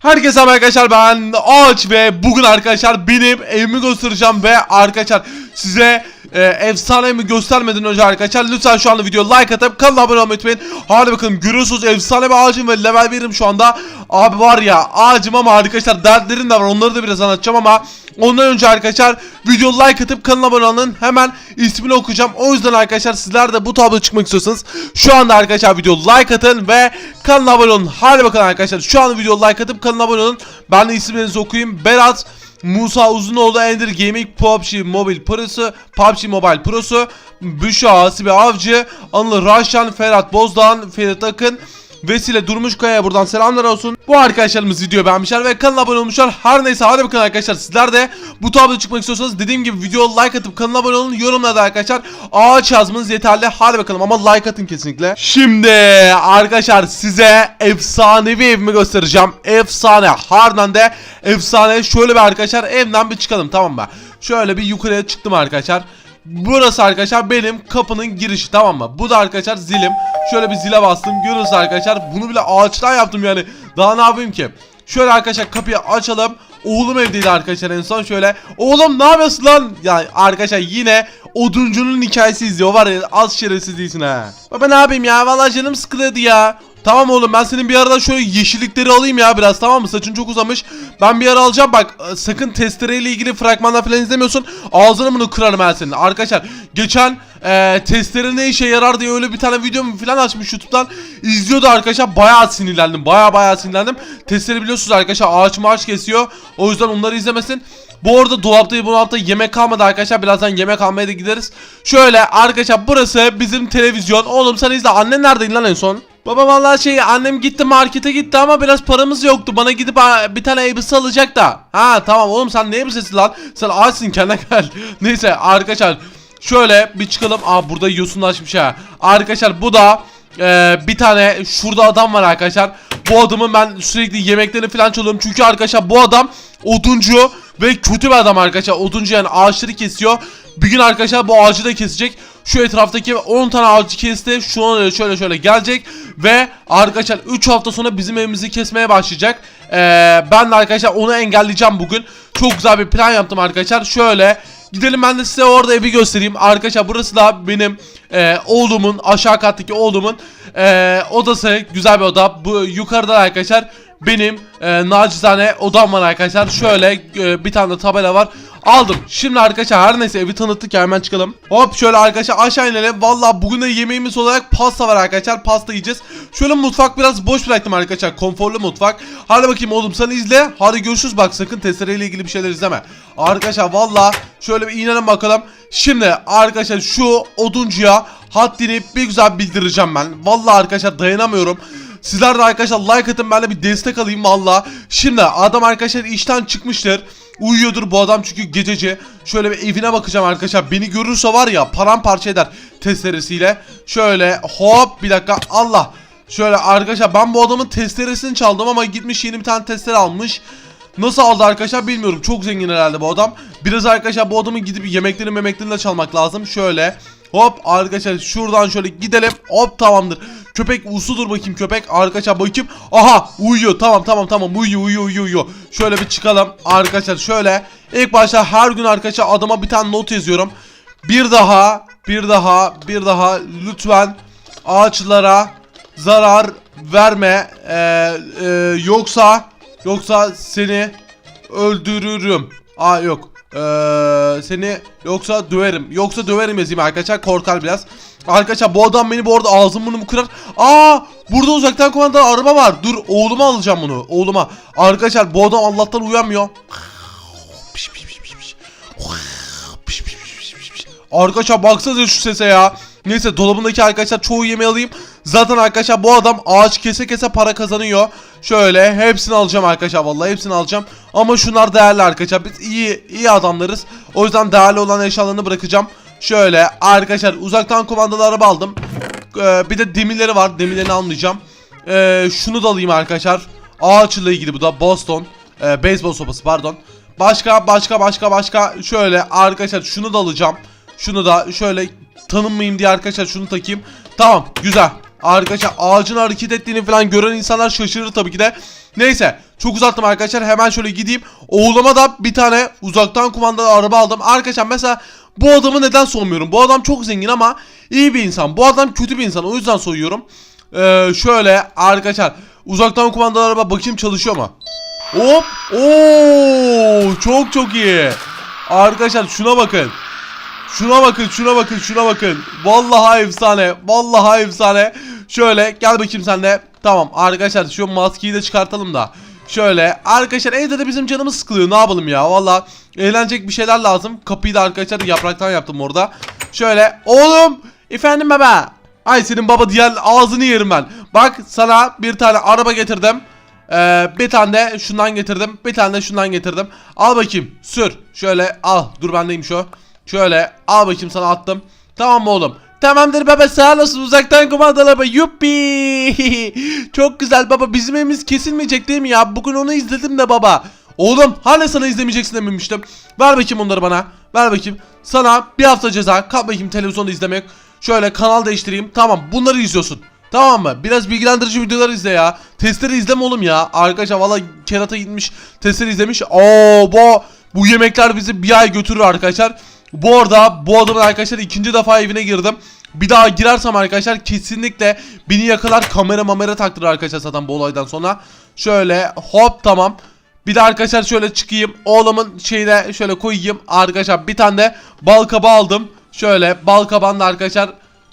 Herkese merhaba arkadaşlar ben Ağaç ve bugün arkadaşlar benim evimi göstereceğim ve arkadaşlar size e, efsane evimi göstermeden önce arkadaşlar lütfen şu anda videoya like atıp kanala abone olmayı unutmayın. Hadi bakalım görüyorsunuz efsane bir ağacım ve level 1'im şu anda. Abi var ya ağacım ama arkadaşlar dertlerim de var onları da biraz anlatacağım ama ondan önce arkadaşlar video like atıp kanala abone olun hemen ismini okuyacağım. O yüzden arkadaşlar sizler de bu tabloya çıkmak istiyorsanız şu anda arkadaşlar video like atın ve kanala abone olun. Hadi bakalım arkadaşlar şu anda video like atıp kanala abone olun. Ben de isimlerinizi okuyayım. Berat Musa Uzunoğlu Ender Gaming PUBG Mobile Pro'su PUBG Mobile Pro'su Büşra Hasibe Avcı Anıl Raşan Ferhat Bozdağ Ferit Akın Vesile Durmuşkaya'ya buradan selamlar olsun. Bu arkadaşlarımız video beğenmişler ve kanala abone olmuşlar. Her neyse hadi bakın arkadaşlar sizler de bu tabloya çıkmak istiyorsanız dediğim gibi video like atıp kanala abone olun. Yorumlarda arkadaşlar ağaç yazmanız yeterli. Hadi bakalım ama like atın kesinlikle. Şimdi arkadaşlar size efsanevi evimi göstereceğim. Efsane. Harbiden de efsane. Şöyle bir arkadaşlar evden bir çıkalım tamam mı? Şöyle bir yukarıya çıktım arkadaşlar. Burası arkadaşlar benim kapının girişi tamam mı? Bu da arkadaşlar zilim. Şöyle bir zile bastım. Görüyorsunuz arkadaşlar. Bunu bile ağaçtan yaptım yani. Daha ne yapayım ki? Şöyle arkadaşlar kapıyı açalım. Oğlum evdeydi arkadaşlar en son şöyle. Oğlum ne yapıyorsun lan? Ya arkadaşlar yine oduncunun hikayesi izliyor. Var ya az şerefsiz değilsin ha. Baba ne yapayım ya? Vallahi canım sıkılıyordu ya. Tamam oğlum ben senin bir arada şöyle yeşillikleri alayım ya biraz tamam mı? Saçın çok uzamış. Ben bir ara alacağım bak e, sakın testereyle ilgili fragmanlar falan izlemiyorsun. Ağzını bunu kırarım ben senin. Arkadaşlar geçen e, testere ne işe yarar diye öyle bir tane video falan açmış YouTube'dan. İzliyordu arkadaşlar bayağı sinirlendim. Bayağı bayağı sinirlendim. Testere biliyorsunuz arkadaşlar ağaç maaş kesiyor. O yüzden onları izlemesin. Bu arada dolapta bu hafta yemek kalmadı arkadaşlar. Birazdan yemek almaya da gideriz. Şöyle arkadaşlar burası bizim televizyon. Oğlum sen izle. Annen neredeydi lan en son? Baba vallahi şey annem gitti markete gitti ama biraz paramız yoktu. Bana gidip bir tane elbise alacak da. Ha tamam oğlum sen ne elbisesi lan? Sen açsın kendine gel. Neyse arkadaşlar şöyle bir çıkalım. Aa burada yosunlaşmış ha. Arkadaşlar bu da e, bir tane şurada adam var arkadaşlar. Bu adamın ben sürekli yemeklerini falan çalıyorum. Çünkü arkadaşlar bu adam oduncu ve kötü bir adam arkadaşlar. Oduncu yani ağaçları kesiyor. Bir gün arkadaşlar bu ağacı da kesecek. Şu etraftaki 10 tane ağacı kesti. Şu an şöyle şöyle gelecek. Ve arkadaşlar 3 hafta sonra bizim evimizi kesmeye başlayacak. Ee, ben de arkadaşlar onu engelleyeceğim bugün. Çok güzel bir plan yaptım arkadaşlar. Şöyle gidelim ben de size orada evi göstereyim. Arkadaşlar burası da benim e, oğlumun aşağı kattaki oğlumun e, odası. Güzel bir oda. Bu yukarıda arkadaşlar benim e, nacizane odam var arkadaşlar. Şöyle e, bir tane de tabela var. Aldım. Şimdi arkadaşlar her neyse evi tanıttık ya hemen çıkalım. Hop şöyle arkadaşlar aşağı inelim. Valla bugün de yemeğimiz olarak pasta var arkadaşlar. Pasta yiyeceğiz. Şöyle mutfak biraz boş bıraktım arkadaşlar. Konforlu mutfak. Hadi bakayım oğlum sen izle. Hadi görüşürüz bak sakın testereyle ilgili bir şeyler izleme. Arkadaşlar valla şöyle bir inelim bakalım. Şimdi arkadaşlar şu oduncuya haddini bir güzel bildireceğim ben. Valla arkadaşlar dayanamıyorum. Sizler de arkadaşlar like atın ben de bir destek alayım valla. Şimdi adam arkadaşlar işten çıkmıştır. Uyuyordur bu adam çünkü gececi. Şöyle bir evine bakacağım arkadaşlar. Beni görürse var ya paramparça eder testeresiyle. Şöyle hop bir dakika Allah. Şöyle arkadaşlar ben bu adamın testeresini çaldım ama gitmiş yeni bir tane testere almış. Nasıl aldı arkadaşlar bilmiyorum. Çok zengin herhalde bu adam. Biraz arkadaşlar bu adamın gidip yemeklerini memeklerini de çalmak lazım. Şöyle hop arkadaşlar şuradan şöyle gidelim. Hop tamamdır. Köpek usludur bakayım köpek. Arkadaşlar bakayım. Aha uyuyor. Tamam tamam tamam uyuyor uyuyor uyuyor uyuyor. Şöyle bir çıkalım. Arkadaşlar şöyle. İlk başta her gün arkadaşlar adama bir tane not yazıyorum. Bir daha bir daha bir daha lütfen ağaçlara zarar verme. Ee, e, yoksa yoksa seni öldürürüm. Aa yok. Ee, seni yoksa döverim. Yoksa döverim yazayım arkadaşlar. Korkar biraz. Arkadaşlar bu adam beni bu arada ağzım burnumu kırar. Aa burada uzaktan kumandalı araba var. Dur oğluma alacağım bunu. Oğluma. Arkadaşlar bu adam Allah'tan uyanmıyor. Arkadaşlar baksanıza şu sese ya. Neyse dolabındaki arkadaşlar çoğu yemeği alayım. Zaten arkadaşlar bu adam ağaç kese kese para kazanıyor. Şöyle hepsini alacağım arkadaşlar vallahi hepsini alacağım. Ama şunlar değerli arkadaşlar. Biz iyi iyi adamlarız. O yüzden değerli olan eşyalarını bırakacağım. Şöyle arkadaşlar uzaktan kumandalı araba aldım. Ee, bir de demirleri var. Demirlerini almayacağım. Ee, şunu da alayım arkadaşlar. Ağaçla ilgili bu da Boston. Ee, beyzbol sopası pardon. Başka başka başka başka şöyle arkadaşlar şunu da alacağım. Şunu da şöyle tanınmayayım diye arkadaşlar şunu takayım. Tamam güzel. Arkadaşlar ağacın hareket ettiğini falan gören insanlar şaşırır tabii ki de. Neyse çok uzattım arkadaşlar hemen şöyle gideyim. Oğluma da bir tane uzaktan kumandalı araba aldım. Arkadaşlar mesela bu adamı neden soymuyorum? Bu adam çok zengin ama iyi bir insan. Bu adam kötü bir insan o yüzden soyuyorum. Ee, şöyle arkadaşlar uzaktan kumandalı araba bakayım çalışıyor mu? Hop. Oo, çok çok iyi. Arkadaşlar şuna bakın. Şuna bakın, şuna bakın, şuna bakın. Vallahi efsane. Vallahi efsane. Şöyle gel bakayım sen de. Tamam arkadaşlar şu maskeyi de çıkartalım da. Şöyle arkadaşlar evde de bizim canımız sıkılıyor. Ne yapalım ya? Vallahi eğlenecek bir şeyler lazım. Kapıyı da arkadaşlar yapraktan yaptım orada. Şöyle oğlum efendim baba. Ay senin baba diğer ağzını yerim ben. Bak sana bir tane araba getirdim. Ee, bir tane de şundan getirdim. Bir tane de şundan getirdim. Al bakayım. Sür. Şöyle al. Dur bendeymiş o. Şöyle al bakayım sana attım. Tamam mı oğlum? Tamamdır baba sağ olasın. Uzaktan kumandalı baba. Yuppi. Çok güzel baba. Bizim evimiz kesilmeyecek değil mi ya? Bugün onu izledim de baba. Oğlum hala sana izlemeyeceksin dememiştim. Ver bakayım onları bana. Ver bakayım. Sana bir hafta ceza. Kalk bakayım televizyonda izlemek. Şöyle kanal değiştireyim. Tamam bunları izliyorsun. Tamam mı? Biraz bilgilendirici videolar izle ya. Testleri izleme oğlum ya. Arkadaşlar valla kerata gitmiş. Testleri izlemiş. Oo bu bu yemekler bizi bir ay götürür arkadaşlar. Bu arada bu adamın arkadaşlar ikinci defa evine girdim. Bir daha girersem arkadaşlar kesinlikle beni yakalar kamera mamera taktırır arkadaşlar zaten bu olaydan sonra. Şöyle hop tamam. Bir de arkadaşlar şöyle çıkayım. Oğlumun şeyine şöyle koyayım. Arkadaşlar bir tane de bal kabağı aldım. Şöyle bal kabağını da arkadaşlar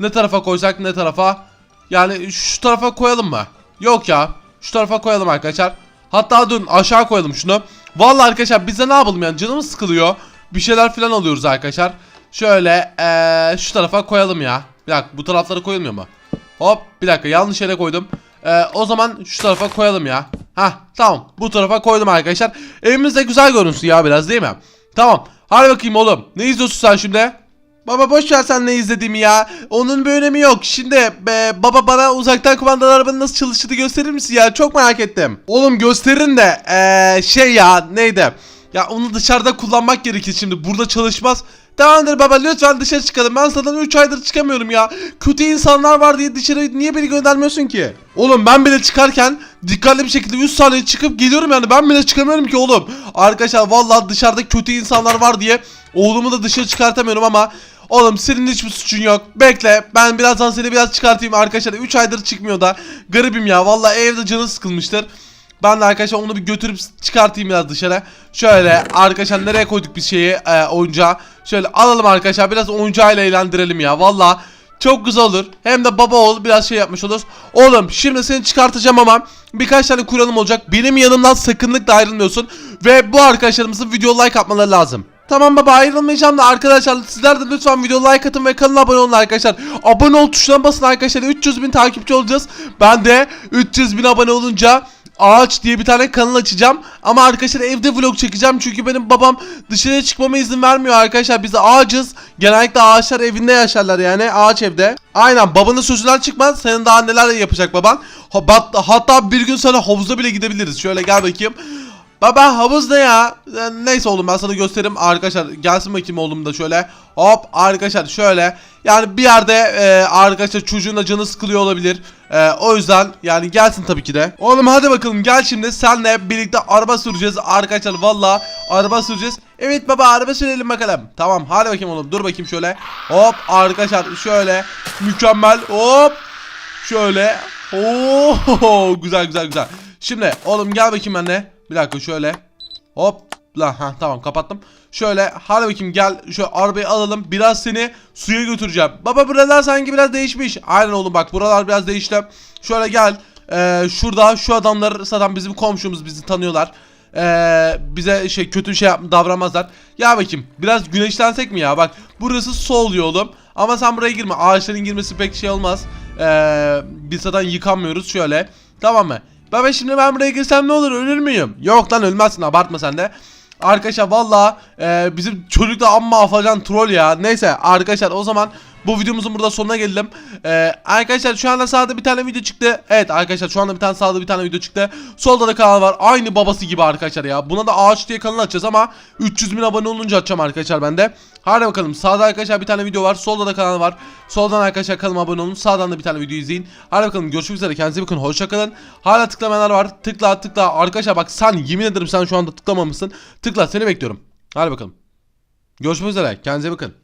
ne tarafa koysak ne tarafa. Yani şu tarafa koyalım mı? Yok ya. Şu tarafa koyalım arkadaşlar. Hatta durun aşağı koyalım şunu. Vallahi arkadaşlar biz de ne yapalım yani canımız sıkılıyor. Bir şeyler falan alıyoruz arkadaşlar. Şöyle ee, şu tarafa koyalım ya. Bir dakika bu taraflara koyulmuyor mu? Hop bir dakika yanlış yere koydum. Ee, o zaman şu tarafa koyalım ya. Hah tamam bu tarafa koydum arkadaşlar. Evimiz de güzel görünsün ya biraz değil mi? Tamam. Hadi bakayım oğlum. Ne izliyorsun sen şimdi? Baba boş ver sen ne izlediğimi ya. Onun bir önemi yok. Şimdi be, baba bana uzaktan kumandalı arabanın nasıl çalıştığını gösterir misin ya? Çok merak ettim. Oğlum gösterin de ee, şey ya neydi? Ya onu dışarıda kullanmak gerekir şimdi. Burada çalışmaz. Tamamdır baba lütfen dışarı çıkalım. Ben zaten 3 aydır çıkamıyorum ya. Kötü insanlar var diye dışarı niye beni göndermiyorsun ki? Oğlum ben bile çıkarken dikkatli bir şekilde 3 saniye çıkıp geliyorum yani. Ben bile çıkamıyorum ki oğlum. Arkadaşlar vallahi dışarıda kötü insanlar var diye oğlumu da dışarı çıkartamıyorum ama Oğlum senin hiçbir suçun yok. Bekle ben birazdan seni biraz çıkartayım arkadaşlar. 3 aydır çıkmıyor da. Garibim ya. Vallahi evde canı sıkılmıştır. Ben de arkadaşlar onu bir götürüp çıkartayım biraz dışarı. Şöyle arkadaşlar nereye koyduk bir şeyi e, oyuncağı. Şöyle alalım arkadaşlar biraz oyuncağıyla eğlendirelim ya. Valla çok güzel olur. Hem de baba oğul biraz şey yapmış oluruz. Oğlum şimdi seni çıkartacağım ama birkaç tane kuralım olacak. Benim yanımdan sakınlıkla ayrılmıyorsun. Ve bu arkadaşlarımızın video like atmaları lazım. Tamam baba ayrılmayacağım da arkadaşlar sizler de lütfen video like atın ve kanala abone olun arkadaşlar. Abone ol tuşuna basın arkadaşlar 300 bin takipçi olacağız. Ben de 300 bin abone olunca Ağaç diye bir tane kanal açacağım. Ama arkadaşlar evde vlog çekeceğim. Çünkü benim babam dışarıya çıkmama izin vermiyor arkadaşlar. Biz ağacız. Genellikle ağaçlar evinde yaşarlar yani. Ağaç evde. Aynen babanın sözünden çıkmaz. Senin daha neler yapacak baban. Hatta bir gün sana havuza bile gidebiliriz. Şöyle gel bakayım. Baba havuz ne ya? Ee, Neyse oğlum ben sana göstereyim arkadaşlar. Gelsin bakayım oğlum da şöyle. Hop arkadaşlar şöyle. Yani bir yerde e, arkadaşlar çocuğun da canı sıkılıyor olabilir. E, o yüzden yani gelsin tabii ki de. Oğlum hadi bakalım gel şimdi senle birlikte araba süreceğiz arkadaşlar. Valla araba süreceğiz. Evet baba araba sürelim bakalım. Tamam hadi bakayım oğlum dur bakayım şöyle. Hop arkadaşlar şöyle. Mükemmel hop. Şöyle. Oo güzel güzel güzel. Şimdi oğlum gel bakayım benimle. Bir dakika şöyle. Hop. La ha tamam kapattım. Şöyle hadi bakayım gel şu arabayı alalım. Biraz seni suya götüreceğim. Baba buralar sanki biraz değişmiş. Aynen oğlum bak buralar biraz değişti. Şöyle gel. Ee, şurada şu adamlar zaten bizim komşumuz bizi tanıyorlar. Ee, bize şey kötü şey davranmazlar. Ya bakayım biraz güneşlensek mi ya? Bak burası sol yolum. Ama sen buraya girme. Ağaçların girmesi pek şey olmaz. Ee, biz zaten yıkanmıyoruz şöyle. Tamam mı? Baba şimdi ben buraya girsem ne olur ölür müyüm? Yok lan ölmezsin abartma sen de. Arkadaşlar valla e, bizim çocuk da amma afacan troll ya. Neyse arkadaşlar o zaman Bu videomuzun burada sonuna geldim. Ee, arkadaşlar şu anda sağda bir tane video çıktı. Evet arkadaşlar şu anda bir tane sağda bir tane video çıktı. Solda da kanal var. Aynı babası gibi arkadaşlar ya. Buna da ağaç diye kanal açacağız ama 300 bin abone olunca açacağım arkadaşlar ben de. Hadi bakalım. Sağda arkadaşlar bir tane video var. Solda da kanal var. Soldan arkadaşlar kanalıma abone olun. Sağdan da bir tane video izleyin. Hadi bakalım görüşmek üzere. Kendinize bakın. Hoşçakalın. Hala tıklamayanlar var. Tıkla tıkla. Arkadaşlar bak sen yemin ederim sen şu anda tıklamamışsın. Tıkla seni bekliyorum. Hadi bakalım. Görüşmek üzere. Kendinize bakın.